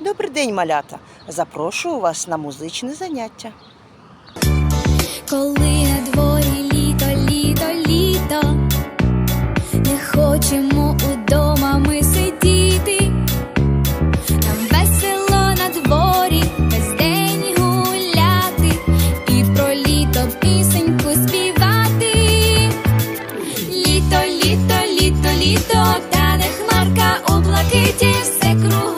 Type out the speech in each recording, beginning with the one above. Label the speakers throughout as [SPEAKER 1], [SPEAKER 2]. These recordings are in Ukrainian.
[SPEAKER 1] Добрий день, малята. Запрошую вас на музичне заняття.
[SPEAKER 2] Коли на дворі літо, літо, літо, не хочемо удома ми сидіти. Нам весело на дворі весь день гуляти і про літо пісеньку співати. Літо, літо, літо, літо, та не хмарка у все кругом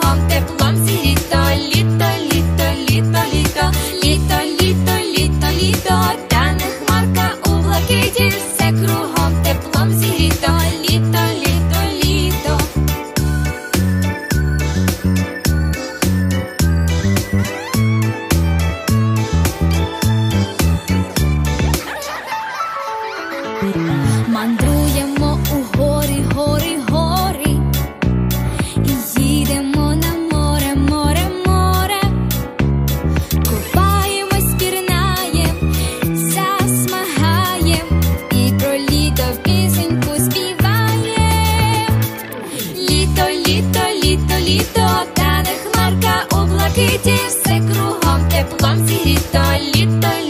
[SPEAKER 2] Мандруємо у гори, гори, гори, і їдемо на море, море, море, купаємось, пірнаєм, засмагаєм, і про літо пісеньку співаєм. Літо, літо, літо, літо, та не хмарка у блакиті, все кругом теплом зігріто. Літо, літо,